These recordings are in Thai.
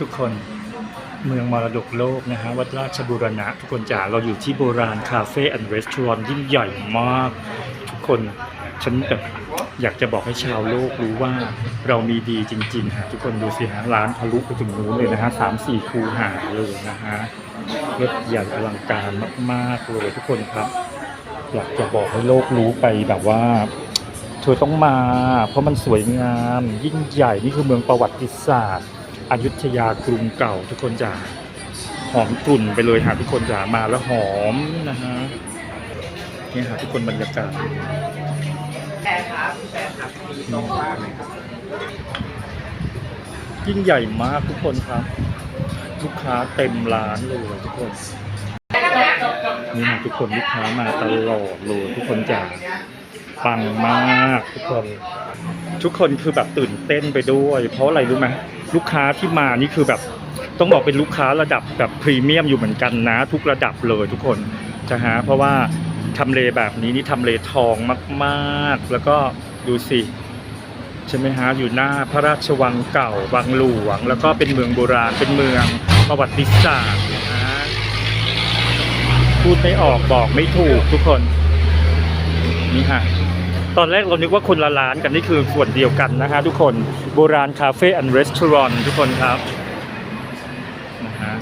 ทุกคนเมืองมรดกโลกนะฮะวัดราชบุรณะ ทุกคนจ๋าเราอยู่ที่โบราณคาเฟ่แอนด์รีสอร์ทยิ่งใหญ่มาก ทุกคนฉันแบบอยากจะบอกให้ชาวโลกรู้ว่าเรามีดีจริงๆฮะทุกคนดูสิฮะร้านทะลุไปถึงนู้นเลยนะฮะสามสี่คูหาเลยนะฮะรถใหญ่อลังการมากๆเลยทุกคนครับ อยากจะบอกให้โลกรู้ไปแบบว่าเธอต้องมา เพราะมันสวยงาม ยิ่งใหญ่นี่คือเมืองประวัติศาสตร์ อยุธยากรุงเก่าทุกคนจ๋าหอมกลุ่นไปเลยหาทุกคนจ๋ามาแล้วหอมนะฮะนี่หาทุกคนบรรยากาศแปดครับแปดครับมีตรงว่างเลยครับยิ่งใหญ่มากทุกคนครับ ลูกค้าเต็มร้านเลยทุกคนนี่นะทุกคนลูกค้ามาตลอดเลยทุกคนจ๋าปังมากทุกคน ทุกคนคือแบบตื่นเต้นไปด้วย เพราะอะไรรู้ไหม ลูกค้าที่มานี่คือแบบต้องบอกเป็นลูกค้าระดับแบบพรีเมียมอยู่เหมือนกันนะ ทุกระดับเลยทุกคนจะฮะเพราะว่าทำเลแบบนี้นี่ทำเลทองมาก ๆ แล้วก็ดูสิใช่ไหมฮะอยู่หน้าพระราชวังเก่าวังหลวง แล้วก็เป็นเมืองโบราณเป็นเมืองประวัติศาสตร์นะฮะพูดไม่ออกบอกไม่ถูกทุกคนนี่ฮะ ตอนแรกเรานึกว่าคนละร้านกันนี่คือส่วนเดียวกันนะฮะทุกคนโบราณคาเฟ่แอนด์รีสอร์ททุกคนครับนะฮะ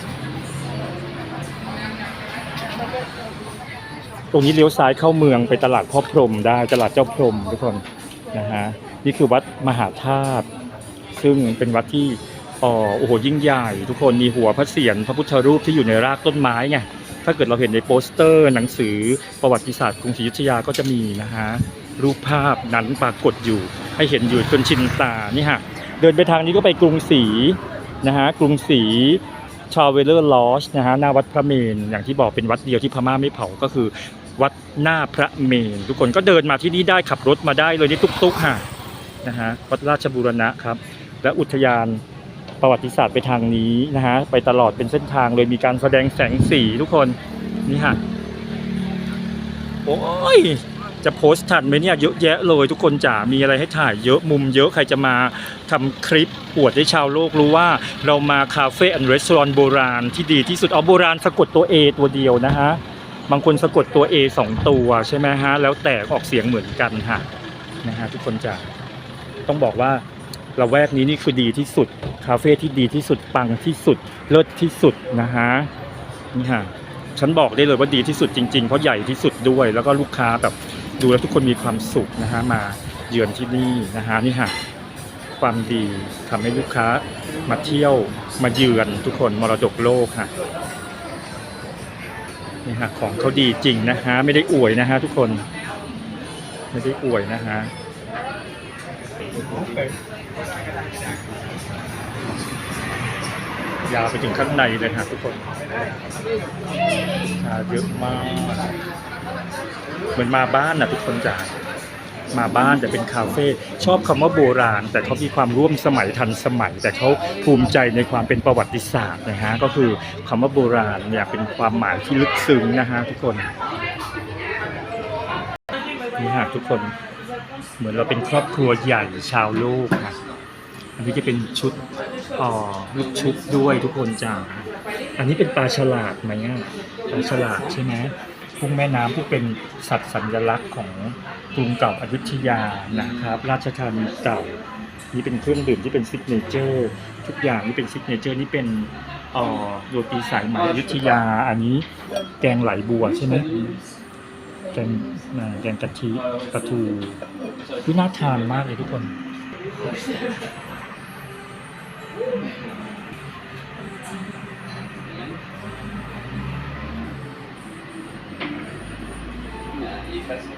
ตรงนี้เลี้ยวซ้ายเข้าเมืองไปตลาดพ่อพรมได้ตลาดเจ้าพรมทุกคนนะฮะนี่คือวัดมหาธาตุซึ่งเป็นวัดที่อ๋อโอ้โหยิ่งใหญ่ ทุกคนมีหัวพระเศียรพระพุทธรูปที่อยู่ในรากต้นไม้ไงถ้าเกิดเราเห็นในโปสเตอร์หนังสือประวัติศาสตร์กรุงศรีอยุธยาก็จะมีนะฮะ รูปภาพนั้นปรากฏอยู่ ให้เห็นอยู่จนชินตานี่ฮะเดินไปทางนี้ก็ไปกรุงศรีนะฮะกรุงศรีชาเวเลอร์ลอชนะฮะหน้าวัดพระเมรุอย่างที่บอกเป็นวัดเดียวที่พม่าไม่เผาก็คือ วัดหน้าพระเมรุทุกคนก็เดินมาที่นี่ได้ขับรถมาได้เลยนี่ตุ๊กๆฮะนะฮะวัดราชบูรณะครับ และอุทยานประวัติศาสตร์ไปทางนี้นะฮะไปตลอดเป็นเส้นทางเลยมีการแสดงแสงสีทุกคนนี่ฮะโอ้ย จะโพสต์ทันไหมเนี่ยเยอะแยะเลยทุกคนจ๋ามีอะไรให้ถ่ายเยอะมุมเยอะใครจะมาทำคลิปอวดให้ชาวโลกรู้ว่า เรามาคาเฟ่แอนด์รีสอร์ทโบราณที่ดีที่สุดเอาโบราณสะกดตัว A ตัวเดียวนะฮะบางคนสะกดตัว A สองตัวใช่ไหมฮะแล้วแต่ออกเสียงเหมือนกันฮะนะฮะทุกคนจ๋าต้องบอกว่าละแวกนี้นี่คือดีที่สุด คาเฟ่ที่ดีที่สุดปังที่สุดเลิศที่สุดนะฮะนี่ฮะฉันบอกได้เลยว่าดีที่สุดจริงๆ เพราะใหญ่ที่สุดด้วย แล้วก็ลูกค้าแบบ ดูแล้วทุกคนมีความสุขนะฮะมาเยือนที่นี่นะฮะนี่ฮะความดีทำให้ลูกค้ามาเที่ยวมาเยือนทุกคนมรดกโลกค่ะนี่ฮะของเขาดีจริงนะฮะไม่ได้อวยนะฮะทุกคนไม่ได้อวยนะฮะยาวไปถึงข้างในเลยฮะทุกคนชาเยอะมาก เหมือนมาบ้านนะทุกคนจ๋ามาบ้านแต่เป็นคาเฟ่ชอบคำว่าโบราณ แต่เขามีความร่วมสมัยทันสมัย แต่เขาภูมิใจในความเป็นประวัติศาสตร์นะฮะก็คือคำว่าโบราณเนี่ยเป็นความหมายที่ลึกซึ้งนะฮะทุกคนนี่ฮะทุกคนเหมือนเราเป็นครอบครัวใหญ่ชาวโลกค่ะอันนี้จะเป็นชุดอ๋อลูกชุบด้วยทุกคนจ้าอันนี้เป็นปลาฉลาดไหมอะปลาฉลาดใช่ไหม กุ้งแม่น้ำที่เป็นสัตว์สัญลักษณ์ของกรุงเก่าอยุธยานะครับ ราชธานีเก่านี่เป็นเครื่องดื่มที่เป็นซิกเนเจอร์ทุกอย่างนี่เป็นซิกเนเจอร์นี่เป็นเอ่อโรตีสายไหมอยุธยา อันนี้แกงไหลบัวใช่ไหมแกงอ่าแกงกะทิปลาทูวิน่าทานมากเลยทุกคน ঠিক আছে